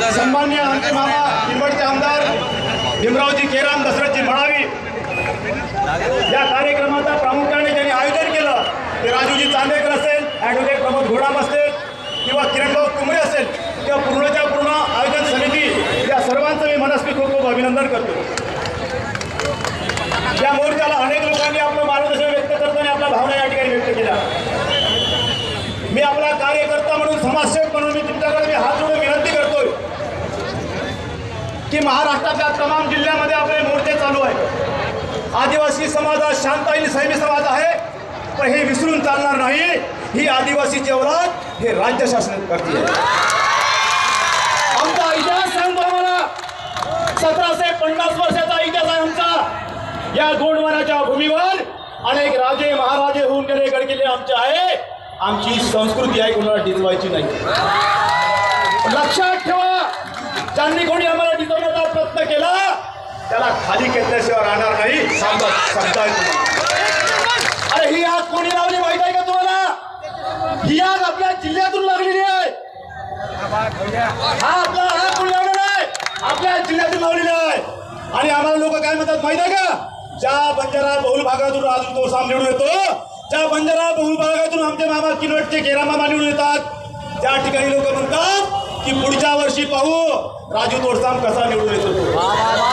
सन्मान्य आमचे मामा किनवटचे आमदार भीमरावजी केराम दशरथजी म्हणावी या कार्यक्रमाचा प्रामुख्याने ज्यांनी आयोजन केलं ते राजूजी चांदेकर असेल ॲडव्होकेट प्रमोद घोडाम असतील किंवा किरणभाऊ कुंबळे असेल किंवा पूर्णच्या पूर्ण आयोजन समिती या सर्वांचं मी मनस्वी खूप खूप अभिनंदन करतो. या मोर्चाला अनेक लोकांनी आपलं मार्गदर्शन व्यक्त करताना आपल्या भावना या ठिकाणी व्यक्त केल्या. मी आपला कार्यकर्ता म्हणून समाजसेवक की महाराष्ट्रातल्या तमाम जिल्ह्यामध्ये आपले मोर्चे चालू आहेत. आदिवासी समाज हा शांत आणि संयमी समाज आहे पण हे विसरून चालणार नाही. ही आदिवासी औलाद हे राज्य शासन करते. आमचा इतिहास सांगतो आम्हाला. सतराशे पन्नास वर्षाचा इतिहास आहे आमचा. या गोंडवानाच्या भूमीवर अनेक राजे महाराजे होऊन गेले गडकिल्ले आमचे आहे. आमची संस्कृती आहे कोणाला डिजवायची नाही. लक्षात ठेवा ज्यांनी कोणी आम्हाला त्याला खाली घेतल्याशिवाय राहणार नाही. सांगत शब्द आहे तुम्हाला अरे ही आग कोणी लावली माहीत आहे का तुम्हाला? ही आग आपल्या जिल्ह्यातून लागलेली आहे. हा आपला हा कोणी लावलेला आहे? आपल्या जिल्ह्यातून लावलेला आहे. आणि आम्हाला लोक काय म्हणतात माहीत आहे का? ज्या बंजारा बहुल भागातून राजू तो साम निवडून येतो त्या बंजारा बहुल भागातून आमचे मामा किनवटचे केरा मामा निवडून येतात त्या ठिकाणी लोक म्हणतात की पुढच्या वर्षी पाहू राजू तोडसाम कसा निवडून येतो तो.